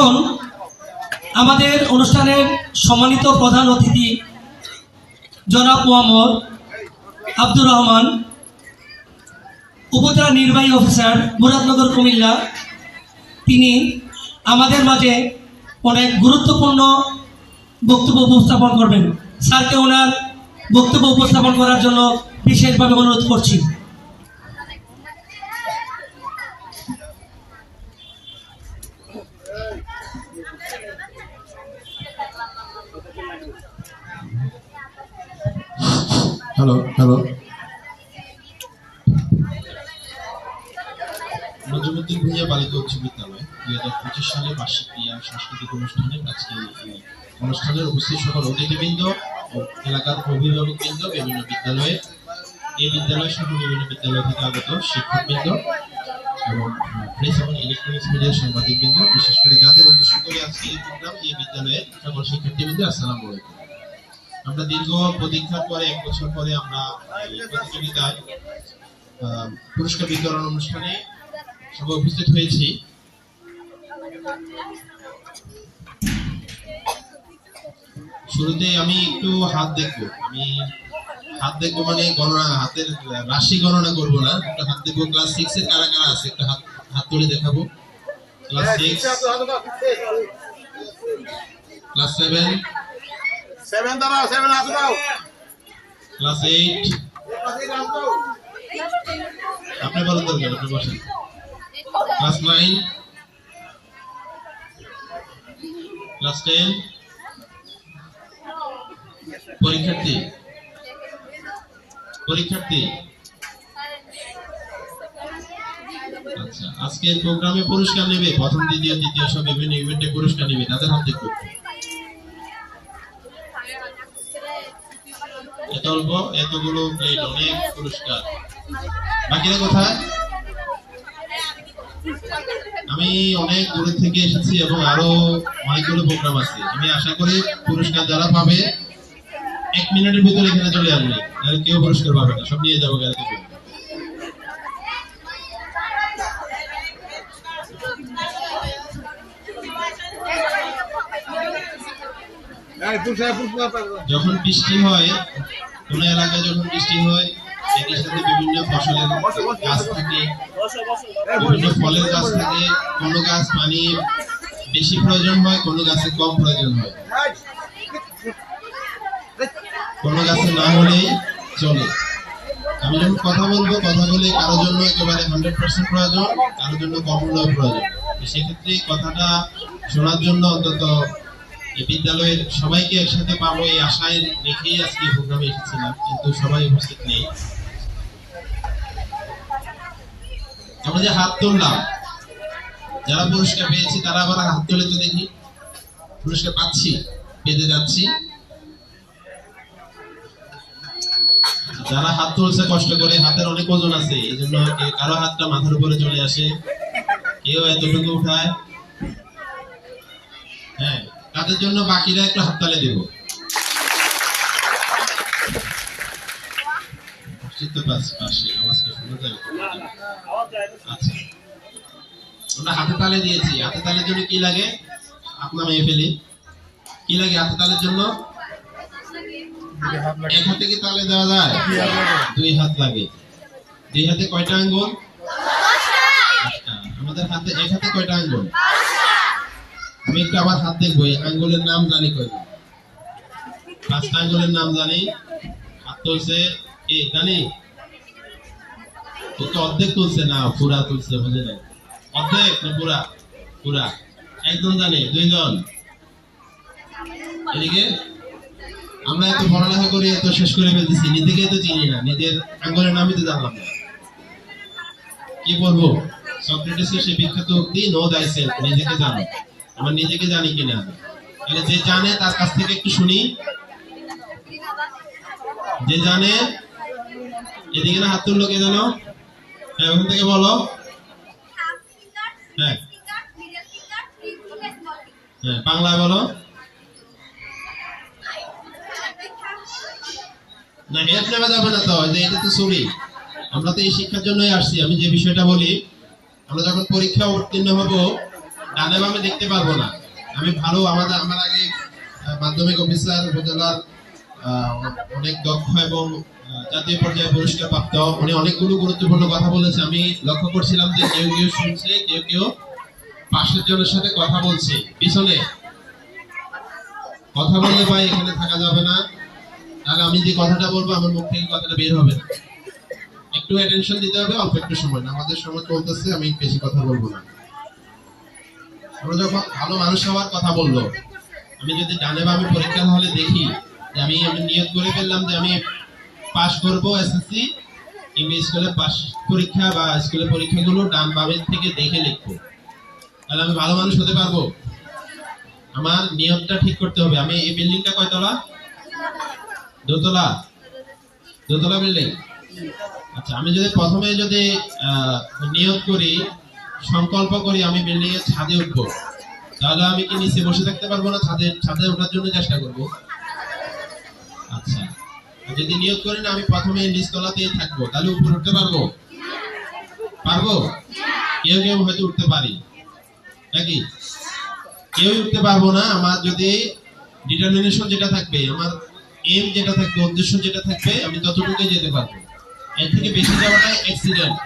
এখন আমাদের অনুষ্ঠানের সম্মানিত প্রধান অতিথি জনাব মোহাম্মদ আব্দুর রহমান, উপজেলা নির্বাহী অফিসার মুরাদনগর কুমিল্লা। তিনি আমাদের মাঝে অনেক গুরুত্বপূর্ণ বক্তব্য উপস্থাপন করবেন। স্যারকে ওনার বক্তব্য উপস্থাপন করার জন্য বিশেষভাবে অনুরোধ করছি। হ্যালো হ্যালো নজরুদ্দিন ভূঁইয়া বালিকা উচ্চ বিদ্যালয় দুই হাজার পঁচিশ সালে বার্ষিক ক্রিয়া সাংস্কৃতিক অনুষ্ঠানে আজকে অনুষ্ঠানের উপস্থিত সকল অতিথিবৃন্দ ও এলাকার অভিভাবকবৃন্দ, বিভিন্ন বিদ্যালয়ে, এই বিদ্যালয় সহ বিভিন্ন বিদ্যালয় থেকে আগত শিক্ষকবৃন্দ এবং প্রেস এবং ইলেকট্রনিক্স মিডিয়ার সাংবাদিকবৃন্দ, বিশেষ করে যাদের উদ্দেশ্য করে আজকে এই প্রোগ্রাম এই বিদ্যালয়ের সকল শিক্ষার্থীবৃন্দ, আসসালামু আলাইকুম। আমরা দীর্ঘ প্রতীক্ষার পরে এক বছর পরে আমরা আহ, পুরস্কার বিতরণ অনুষ্ঠানে সবাই উপস্থিত হয়েছি। শুরুতে আমি একটু হাত দেখব। আমি হাত দেখব মানে গণনা হাতের রাশি গণনা করব না। একটা হাত দেখব ক্লাস সিক্স এর কারা কারা আছে? একটা হাত হাত তুলে দেখাবো। Class six class seven seven দাঁড়াও সেভেন হাতে দাও ক্লাস এইট আপনি বলেন দরকার আপনি বসেন। ক্লাস নাইন ক্লাস টেন পরীক্ষার্থী। পরীক্ষার্থী। আচ্ছা আজকের প্রোগ্রামে পুরস্কার নেবে, প্রথম, দ্বিতীয়, তৃতীয় সব বিভিন্ন ইভেন্টে পুরস্কার নেবে, তাদের হাত দেখো অল্প এতগুলো প্লেট অনেক পুরস্কার। বাকিরা কোথায়? আমি অনেক দূরে থেকে এসেছি এবং আরও অনেকগুলো প্রোগ্রাম আছে। আমি আশা করি পুরস্কার যারা পাবে এক মিনিটের ভিতরে এখানে চলে আসবে। আর কেউ পুরস্কার পাবে না সব নিয়ে যাব গাড়িতে করে। যখন বৃষ্টি হয় কোন এলাকায় যখন বৃষ্টি হয়, একই সাথে বিভিন্ন ফসলের গাছ থাকে, বিভিন্ন ফলের গাছ থাকে। কোনো গাছ পানি বেশি প্রয়োজন হয়, কোনো গাছে কম প্রয়োজন হয়। কোনো গাছে না হলেই চলে। আমি যখন কথা বলব, কথা বলে কারোর জন্য একেবারে হান্ড্রেড পার্সেন্ট প্রয়োজন কারোর জন্য কম হলেও প্রয়োজন। সেক্ষেত্রে কথাটা শোনার জন্য অন্তত বিদ্যালয়ের সবাইকে একসাথে পাবো এই আশায় রেখেই আজকে প্রোগ্রামে এসেছিলাম, কিন্তু সবাই উপস্থিত নেই। আমরা যে হাত তুললাম, যারা পুরস্কার পেয়েছি, তারা আবার হাত তুলে তো দেখি, পুরস্কার পাচ্ছি, পেতে যাচ্ছি। যারা হাত তুলছে কষ্ট করে, হাতের অনেক ওজন আছে, এই জন্য কারও হাতটা মাথার উপরে চলে আসে, কেউ এতটুকু উঠায়। তাদের জন্য বাকিরা একটু হাততালি দেব? আচ্ছা। আমরা হাতে তালে দিয়েছি। হাতে তালের জন্য কি লাগে? হাত নামিয়ে ফেলি। কি লাগে হাতে তালের জন্য? এক হাতে কি তালে দেওয়া যায়? দুই হাত লাগে। দুই হাতে কয়টা আঙ্গুল? আমাদের হাতে এক হাতে কয়টা আঙ্গুল? আমি একটু হাত দেখব আঙ্গুলের নাম জানি কই? পাঁচটা আঙ্গুলের নাম জানি। হাত তুলছে জানি? তো অর্ধেক তুলছে না, পুরা তুলছে বুঝে নাই অর্ধেক না পুরা? পুরা। একজন জানে, দুইজন। এদিকে? আমরা এত পড়ালেখা করে, এত শেষ করে ফেলতেছি নিজেকে তো চিনি না, নিজের আঙ্গুলের নামই তো জানলাম না। কি বলব? সক্রেটিসের সে বিখ্যাত উক্তি নো নিজেকে জানো। আমার নিজেকে জানি কিনা। তাহলে যে জানে, তার কাছ থেকে একটু শুনি। যে জানে, এদিকে না হাত তুললো কে জানো হ্যাঁ ওখান থেকে বলো। হ্যাঁ। হ্যাঁ বাংলায় বলো। না নেওয়া যাবে না তো যে এটা তো চুরি আমরা তো এই শিক্ষার জন্যই আসছি। আমি যে বিষয়টা বলি, আমরা যখন পরীক্ষা উত্তীর্ণ হব ডানে বামে দেখতে পারব না। আমি ভালো আমাদের আমার আগে মাধ্যমিক অফিসার উপজেলার অনেক দক্ষ এবং জাতীয় পর্যায়ে পুরস্কার প্রাপ্ত উনি অনেকগুলো গুরুত্বপূর্ণ কথা বলেছে। আমি লক্ষ্য করছিলাম যে কেউ কেউ শুনছে, কেউ কেউ পাশের জনের সাথে কথা বলছে। পিছনে কথা বললে ভাই এখানে থাকা যাবে না। তাহলে আমি যে কথাটা বলব, আমার মুখ থেকে কথাটা বের হবে না। একটু অ্যাটেনশন দিতে হবে, অল্প একটু সময়। না আমাদের সময় চলতেছে, আমি বেশি কথা বলব না। আমরা যখন ভালো মানুষ হওয়ার কথা বলল, আমি যদি ডানে বামে পরীক্ষা হলে দেখি যে আমি আমি নিয়োগ করে ফেললাম যে আমি পাশ করব এসএসসি ইংলিশ স্কুলে পাস পরীক্ষা বা স্কুলের পরীক্ষাগুলো ডান বামের থেকে দেখে লিখব। তাহলে আমি ভালো মানুষ হতে পারব? আমার নিয়তটা ঠিক করতে হবে। আমি এই বিল্ডিংটা কয়তলা? দোতলা। দোতলা বিল্ডিং? আচ্ছা আমি যদি প্রথমে যদি নিয়োগ করি সংকল্প করি আমি বিল্ডিং এর ছাদে উঠবো। তাহলে আমি কি নিচে বসে থাকতে পারব না? ছাদে ছাদে ওঠার জন্য চেষ্টা করব। আচ্ছা। যদি নিয়োগ করি না, আমি প্রথমে নিচতলাতেই থাকব। তাহলে উপরে উঠতে পারব? পারব? কেউ কেউ হয়তো উঠতে পারি। নাকি? কেউ উঠতে পারব না। আমার যদি ডিটারমিনেশন যেটা থাকবে, আমার এম যেটা থাকবে, উদ্দেশ্য যেটা থাকবে, আমি ততটুকুই যেতে পারব। এর থেকে বেশি যাওয়াটা অ্যাক্সিডেন্ট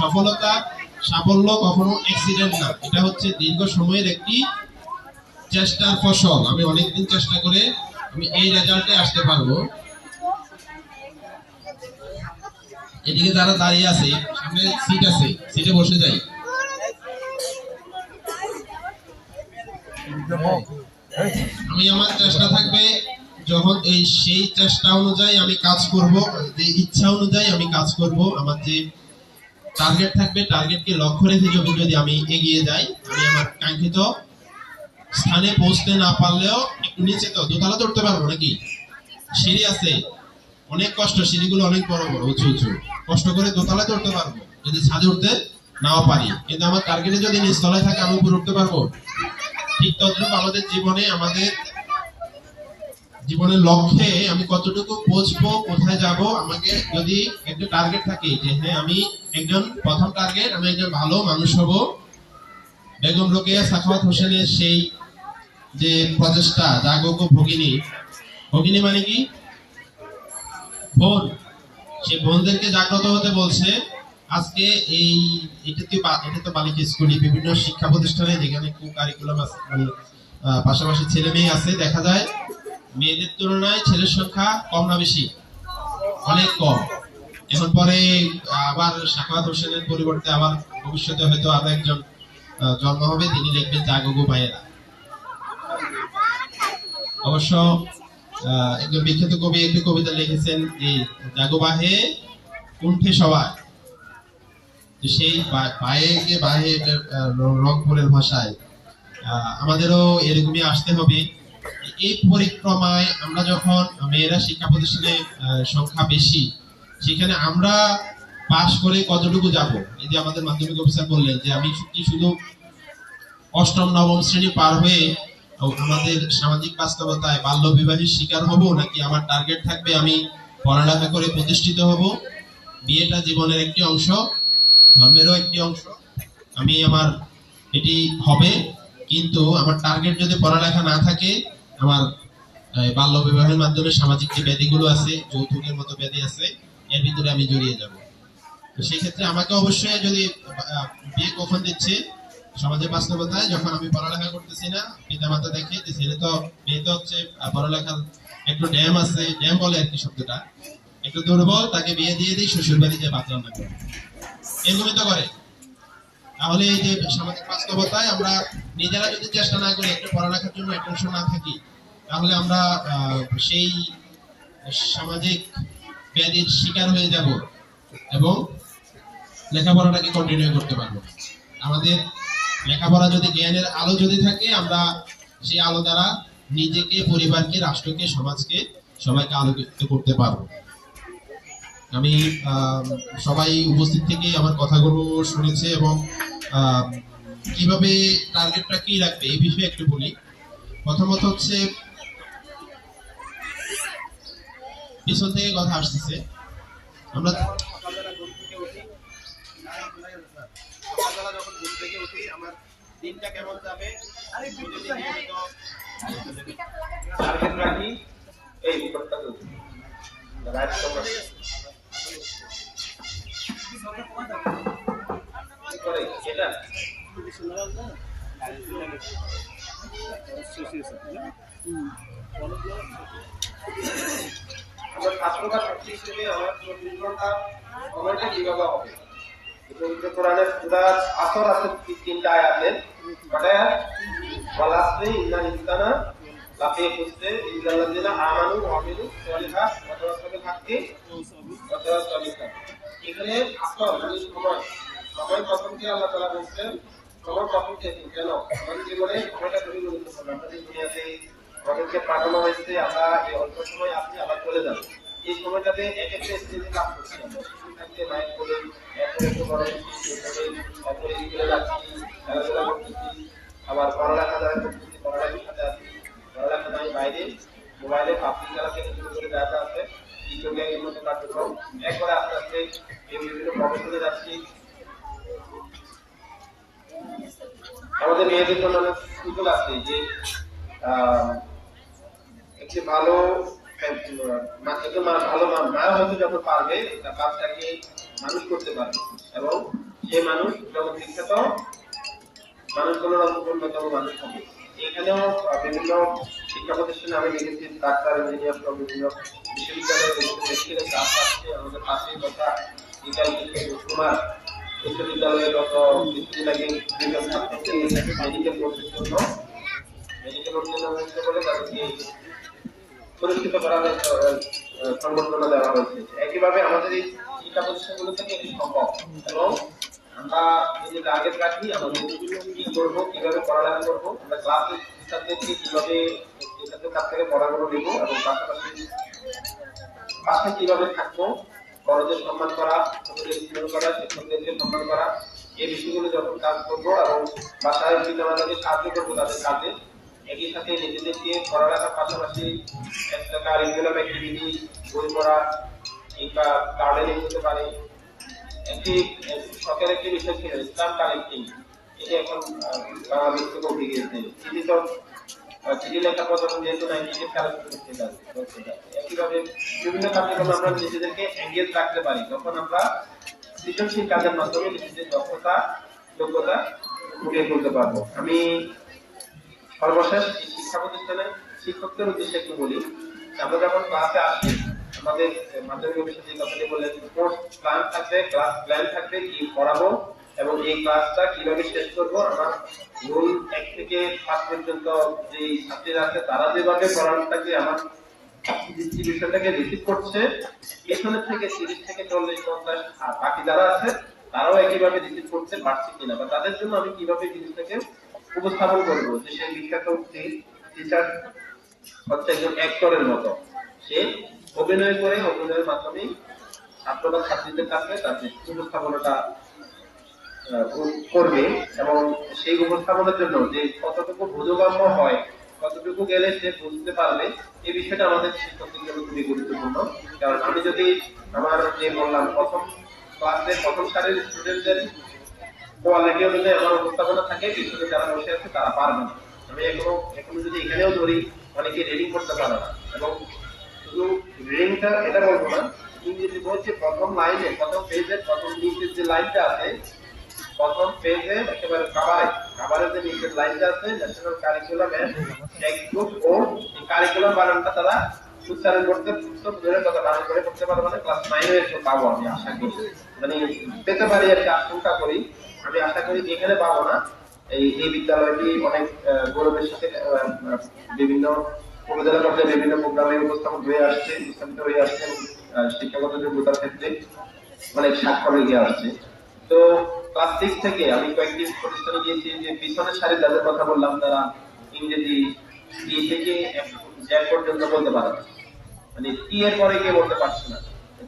সফলতা সাফল্য কখনো অ্যাক্সিডেন্ট না। এটা হচ্ছে দীর্ঘ সময়ের একটি চেষ্টার ফসল। আমি অনেকদিন চেষ্টা করে আমি এই রেজাল্টে আসতে পারব। এদিকে যারা দাঁড়িয়ে আছে, সামনে সিট আছে সিটে বসে যাই। আমি আমার চেষ্টা থাকবে, যখন এই সেই চেষ্টা অনুযায়ী আমি কাজ করব, যে ইচ্ছা অনুযায়ী আমি কাজ করব, আমার যে টার্গেট থাকবে টার্গেটকে লক্ষ্য রেখে যদি যদি আমি এগিয়ে যাই, আমি আমার কাঙ্ক্ষিত স্থানে পৌঁছতে না পারলেও নিচে তো দোতলা তো উঠতে পারব নাকি? সিঁড়ি আছে। অনেক কষ্ট, সিঁড়িগুলো অনেক বড় বড়, উঁচু উঁচু। কষ্ট করে দোতলা তো উঠতে পারব, যদি ছাদে উঠতে নাও পারি। কিন্তু আমার টার্গেটে যদি নিচতলায় থাকে, আমি উপরে উঠতে পারব? ঠিক তদ্রুপ আমাদের জীবনে, আমাদের জীবনের লক্ষ্যে আমি কতটুকু পৌঁছবো, কোথায় যাব, আমাকে যদি একটা টার্গেট থাকে যে হ্যাঁ আমি একজন প্রথম টার্গেট আমি একজন ভালো মানুষ হব। বেগম রোকেয়া, সাখাওয়াত হোসেনের সেই যে প্রচেষ্টা জাগক ভগিনী। ভগিনী মানে কি? বোন। সেই বোনদেরকে জাগ্রত হতে বলছে, আজকে এই, এটা তো এটা তো বালিকা স্কুলে বিভিন্ন শিক্ষা প্রতিষ্ঠানে যেখানে কারিকুলাম আছে মানে পাশাপাশি ছেলে মেয়ে আছে, দেখা যায় মেয়েদের তুলনায় ছেলের সংখ্যা কম না বেশি? অনেক কম। এখন পরে, আবার শাখাত হোসেনের পরিবর্তে আবার ভবিষ্যতে হয়তো আরও একজন জন্ম হবে, তিনি লিখবেন জাগগো ভাইয়েরা অবশ্য একজন বিখ্যাত কবি একটি কবিতা লিখেছেন যে, জাগো বাহে কুণ্ঠে সবাই। সেই বা- বাহে রংপুরের ভাষায় আমাদেরও এরকমই আসতে হবে। এই পরিক্রমায় আমরা যখন মেয়েরা শিক্ষা প্রতিষ্ঠানে সংখ্যা বেশি, সেখানে আমরা পাশ করে কতটুকু যাব? এই যে আমাদের মাধ্যমিক অফিসার বললেন যে আমি কি শুধু অষ্টম, নবম শ্রেণি পার হয়ে আমাদের সামাজিক বাস্তবতায় বাল্য বিবাহের শিকার হব, নাকি আমার টার্গেট থাকবে আমি পড়ালেখা করে প্রতিষ্ঠিত হব? বিয়েটা জীবনের একটি অংশ, ধর্মেরও একটি অংশ। আমি আমার এটি হবে, কিন্তু আমার টার্গেট যদি পড়ালেখা না থাকে আমার বাল্য বিবাহের মাধ্যমে সামাজিক যে ব্যাধিগুলো আছে যৌতুকের মতো ব্যাধি আছে এর ভিতরে আমি জড়িয়ে যাব। সেই ক্ষেত্রে আমাকে অবশ্যই যদি বিয়ে কখন দিচ্ছে সমাজের বাস্তবতায় যখন আমি পড়ালেখা করতেছি না পিতা মাতা দেখে যে ছেলে তো মেয়ে তো হচ্ছে আহ, পড়ালেখার একটু ড্যাম আছে ড্যাম বলে আর কি শব্দটা। একটু দুর্বল তাকে বিয়ে দিয়ে দিই শ্বশুর বাড়িতে ভাত রান্না করে এরকমই তো করে। তাহলে এই যে সামাজিক বাস্তবতায় আমরা নিজেরা যদি চেষ্টা না করি একটু পড়ালেখার জন্য অ্যাটেনশন না থাকি, তাহলে আমরা সেই সামাজিক ব্যাধির শিকার হয়ে যাব এবং লেখাপড়াটাকে কন্টিনিউ করতে পারব। আমাদের লেখাপড়া যদি জ্ঞানের আলো যদি থাকে, আমরা সেই আলো দ্বারা নিজেকে, পরিবারকে, রাষ্ট্রকে, সমাজকে সবাইকে আলোকিত করতে পারব। আমি সবাই উপস্থিত থেকে আমার কথাগুলো শুনেছে এবং কীভাবে টার্গেটটা কি রাখবে এই বিষয়ে একটু বলি। প্রথমত হচ্ছে, পিছন থেকে কথা আসতেছে। আমরা কেমন যাবে এই আমরা ছাত্র হিসেবে আমার ঘণ্টা সময়টা কীভাবে হবে পবিত্র আছে তিনটা আয়াতের আয়াত ওয়ালাসরি ইন্না ইনসানা লাফি খুঁজতে ইল্লাল্লাযিনা আমানু ওয়া আমিলু সালিহাত ওয়া তাওয়াসাউ বিল হাক্কি ওয়া সাবর এখানে আসর মানে সময় সময় প্রথমকে আল্লাহ তাআলা বলছেন কেন? আমাদের জীবনে সময়টা খুবই আমাদের দুনিয়াতে আমাদেরকে পাঠানো হয়েছে এই অল্প সময় আছি আবার চলে যাব এই সময়টাতে এক একটা স্টেজে কাজ করছি স্কুলে যাচ্ছি, খেলাধুলা করতেছি, আবার পড়ালেখা যারা পড়ালেখা নাই, বাইরে। মোবাইলে পাবলিক খেলা শুরু করে যা আছে মতো কার্যক্রম। একবারে আস্তে আস্তে এই আমাদের মেয়েদের জন্য অনেক সুযোগ আছে যে একটি ভালো ভালো মা হয়তো যখন পারবে, তার বাচ্চাকে মানুষ করতে পারবে। এবং সে মানুষ, যখন বিখ্যাত মানুষগুলোর অন্যতম মানুষ হবে। এখানেও বিভিন্ন শিক্ষা প্রতিষ্ঠানে আমি দেখেছি, ডাক্তার ইঞ্জিনিয়ার বিভিন্ন বিশ্ববিদ্যালয়ে বিভিন্ন ব্যক্তিরা চাপ আসছে আমাদের পাশেই বিভিন্ন ছাত্রকে মেডিকেল জন্য। মেডিকেল বলে তাদেরকে পুরস্কৃত করা হয়েছে দেওয়া হয়েছে। একইভাবে আমাদের এই শিক্ষা প্রতিষ্ঠানগুলো থেকে এটি সম্ভব। এবং আমরা যদি টার্গেট রাখি আমাদের কি করব, কীভাবে পড়ালেখা করব, আমরা ক্লাসে ছাত্রদেরকে কীভাবে এটাতে কাছ থেকে পড়াগুলো নেব, এবং পাশাপাশি পাশে কীভাবে থাকব বড়দের সম্মান করা, ছোটদের স্নেহ করা, শিক্ষকদেরকে সম্মান করা, এই বিষয়গুলো যখন কাজ করব এবং বাসায় পিতামাতাকে সাহায্য করব তাদের কাজে, একই সাথে নিজেদেরকে পড়ালেখার পাশাপাশি একটা কারিকুলাম অ্যাক্টিভিটি বই পড়া, কিংবা গার্ডেনিং হতে পারে। একটি শখের একটি বিষয় ছিল ইসলাম কালেক্টিং এটি এখন বাংলাদেশ থেকে উঠে গিয়েছে। চিঠি তো নিজেদেরকে রাখতে পারি আমরা কাজের মাধ্যমে নিজেদের দক্ষতা যোগ্যতা আমি সর্বশেষ শিক্ষা প্রতিষ্ঠানে শিক্ষকদের উদ্দেশ্যে একটু বলি আমরা যখন ক্লাসে আসি আমাদের মাধ্যমিক অফিসে যে কথাটি বললেন কোর্স প্ল্যান থাকবে ক্লাস প্ল্যান থাকবে কি পড়াবো এবং এই ক্লাসটা কীভাবে শেষ করব আমার রুল এক থেকে পাঁচ পর্যন্ত যে ছাত্রীরা আছে, তারা যেভাবে পড়ানোটাকে আমার ডিস্ট্রিবিউশনটাকে রিসিভ করছে, পেছনের থেকে তিরিশ থেকে চল্লিশ পঞ্চাশ, আর বাকি যারা আছে, তারাও একইভাবে রিসিভ করছে পারছে কিনা, বা তাদের জন্য আমি কীভাবে জিনিসটাকে উপস্থাপন করব? যে সেই বিখ্যাত টিচার হচ্ছে একজন অ্যাক্টরের মতো। সে অভিনয় করে, অভিনয়ের মাধ্যমে ছাত্র বা ছাত্রীদের কাছে তাদের উপস্থাপনাটা করবে এবং সেই উপস্থাপনের জন্য যে কতটুকু বোধগম্য হয়, কতটুকু গেলে সে বুঝতে পারবে, এই বিষয়টা আমাদের শিক্ষকদের জন্য খুবই গুরুত্বপূর্ণ। কারণ আমি যদি আমার যে বললাম, প্রথম ক্লাসে প্রথম সারির স্টুডেন্টদের কোয়ালিটি অনুযায়ী আমার উপস্থাপনা থাকে পিছনে যারা বসে আছে, তারা পারবে না। আমি এখনও এখনও যদি এখানেও ধরি, অনেকে রিডিং করতে পারে না। এবং শুধু রিডিংটা এটা বলব না ইংরেজি বলছে প্রথম লাইনে প্রথম পেজের প্রথম নিচের যে লাইনটা আছে প্রথম পেজে একেবারে কাবারে কাবারের যে নিচের লাইনটা আছে ন্যাশনাল কারিকুলামে টেক্সটবুক ও কারিকুলাম বানানটা তারা উচ্চারণ করতে খুব ধরে কথা বানান করে করতে পারবে না ক্লাস নাইনে এসে পাবো আমি, আশা করি। মানে পেতে পারি আর কি, আশঙ্কা করি। আমি আশা করি এখানে পাবো না। এই এই বিদ্যালয়টি অনেক গৌরবের সাথে বিভিন্ন উপজেলা পর্যায়ে বিভিন্ন প্রোগ্রামে উপস্থাপন হয়ে আসছে, উপস্থাপিত হয়ে আসছে শিক্ষাগত যোগ্যতার ক্ষেত্রে অনেক স্বাক্ষর এগিয়ে আসছে। তো ক্লাস সিক্স থেকে আমি কয়েকটি প্রতিষ্ঠানে গিয়েছি যে পিছনের সারি যাদের কথা বললাম তারা ইংরেজি ই থেকে জ্যাক পর্যন্ত বলতে পারে মানে টি এর পরে গিয়ে বলতে পারছে না।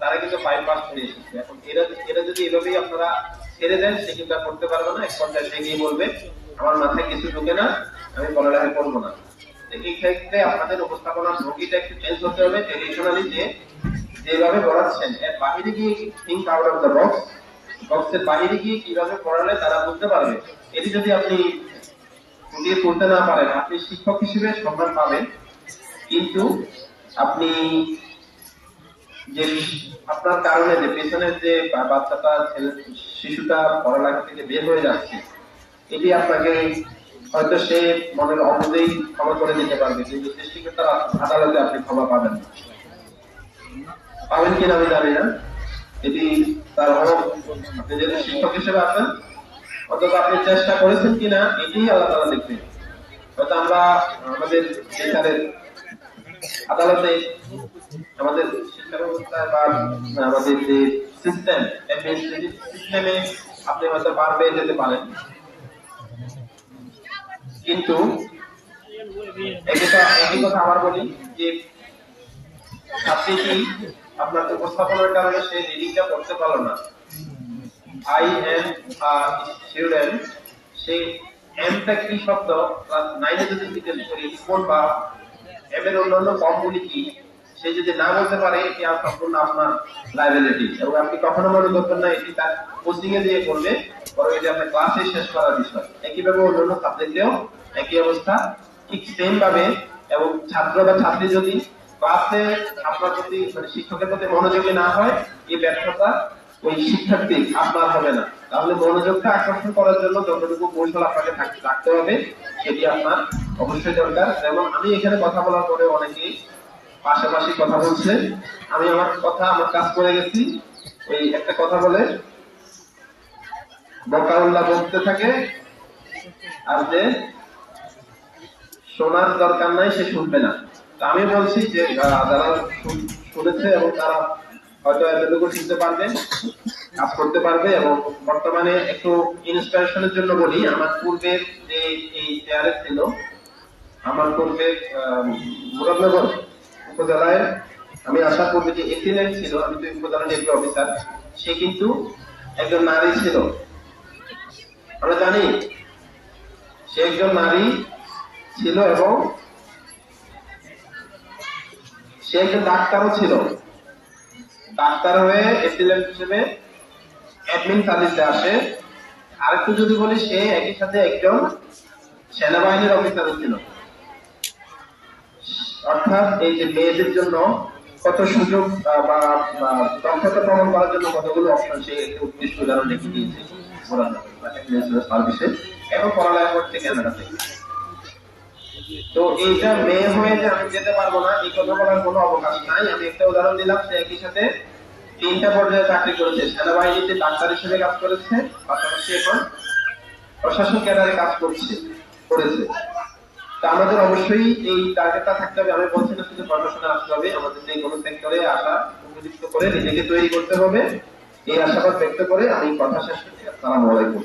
তারা কিন্তু ফাইভ পাস করে এসেছে। এখন এরা এরা যদি এভাবেই আপনারা ছেড়ে দেন, সে কিন্তু আর করতে পারবে না। এক পর্যায়ে সে গিয়ে বলবে, আমার মাথায় কিছু ঢুকে না, আমি পড়ালেখা করব না। এই ক্ষেত্রে আপনাদের উপস্থাপনার ভঙ্গিটা একটু চেঞ্জ হতে হবে। ট্রেডিশনালি যে, যেভাবে পড়াচ্ছেন, এর বাহিরে গিয়ে think out of the box বক্সের বাহিরে গিয়ে কীভাবে পড়ালে তারা বুঝতে পারবে। এটি যদি আপনি ফুটিয়ে তুলতে না পারেন, আপনি শিক্ষক হিসেবে সম্মান পাবেন। কিন্তু আপনি যে আপনার কারণে যে পেছনের যে বাচ্চাটা, ছেলে, শিশুটা পড়ালেখা থেকে বের হয়ে যাচ্ছে, এটি আপনাকে হয়তো সে মনের অবধেই ক্ষমা করে দিতে পারবে, কিন্তু সৃষ্টিকর্তার আদালতে আপনি ক্ষমা পাবেন না। পাবেন কিনা আমি জানি না। এটি তার হক, আপনি যদি শিক্ষক হিসেবে আছেন অন্তত আপনি চেষ্টা করেছেন কিনা এটি আল্লাহ তালা দেখবেন। হয়তো আমরা আমাদের বিচারের আদালতে আমাদের শিক্ষা ব্যবস্থায় বা আমাদের যে সিস্টেম সিস্টেমে আপনি হয়তো পার পেয়ে যেতে পারেন। কিন্তু একই কথা আবার বলি যে ছাত্রীটি আপনার উপস্থাপনের কারণে সে রিডিংটা করতে পারল না। আই এম স্টুডেন্ট সেই এমটা কি শব্দ? ক্লাস নাইনে যদি করি কোন বা এম এর অন্যান্য ফর্মগুলি কি? সে যদি না বলতে পারে, এটি সম্পূর্ণ আপনার লাইবিলিটি এবং আপনি কখনো মনে করবেন না, এটি তার কোচিং এ দিয়ে করবে, বরং এটি আপনার ক্লাসে শেষ করার বিষয়। একইভাবে অন্যান্য সাবজেক্টেও একই অবস্থা, ঠিক সেম ভাবে, এবং ছাত্র বা ছাত্রী যদি ক্লাসে আপনার প্রতি মানে শিক্ষকের প্রতি মনোযোগী না হয়, এই ব্যর্থতা ওই শিক্ষার্থী আপনার হবে না। তাহলে মনোযোগটা আকর্ষণ করার জন্য যতটুকু কৌশল আপনাকে থাকতে হবে, সেটি আপনার অবশ্যই দরকার। এবং আমি এখানে কথা বলার পরে অনেকেই পাশাপাশি কথা বলছে। আমি আমার কথা, আমার কাজ করে গেছি। ওই একটা কথা বলে, বকাউল্লাহ বলতে থাকে, আর যে, শোনার দরকার নাই, সে শুনবে না। আমি বলছি যে যারা শুনেছে এবং তারা হয়তো এতটুকু শুনতে পারবে, কাজ করতে পারবে এবং বর্তমানে একটু ইন্সপিরেশনের জন্য বলি, আমার পূর্বের যে এই চেয়ারে ছিল, আমার পূর্বে মুরাদনগর উপজেলায়, আমি আসার পূর্বে যে এসিলেন্ট ছিল, আমি তো উপজেলা ডেপুটি অফিসার সে কিন্তু একজন নারী ছিল। আমরা জানি, সে একজন নারী ছিল এবং সে একজন ডাক্তারও ছিল। ডাক্তার হয়ে এসিলেন্ট হিসেবে অ্যাডমিন সার্ভিসে আসে। আরেকটু যদি বলি, সে একই সাথে একজন সেনাবাহিনীর অফিসারও ছিল। অর্থাৎ এই যে মেয়েদের জন্য কত সুযোগ বা দক্ষতা প্রমাণ করার জন্য কতগুলো অপশন সে একটি উৎকৃষ্ট উদাহরণ রেখে দিয়েছে। সার্ভিসে এবং পড়ালেখা করছে ক্যানাডাতে তো এইটা মেয়ে হয়ে যে আমি যেতে পারব না, এই কথা বলার কোনো অবকাশ নাই। আমি একটা উদাহরণ দিলাম সে একই সাথে তিনটা পর্যায়ে চাকরি করেছে। সেনাবাহিনীতে ডাক্তার হিসেবে কাজ করেছে, পাশাপাশি এখন প্রশাসন ক্যাডারে কাজ করছে, করেছে। তা আমাদের অবশ্যই এই টার্গেটটা থাকতে হবে। আমি বলছি না শুধু প্রশাসনে আসতে হবে। আমাদের যে কোনো সেক্টরে আসা উপযুক্ত করে নিজেকে তৈরি করতে হবে। এই আশাবাদ ব্যক্ত করে আমি কথা শেষ করছি। আসসালামু আলাইকুম।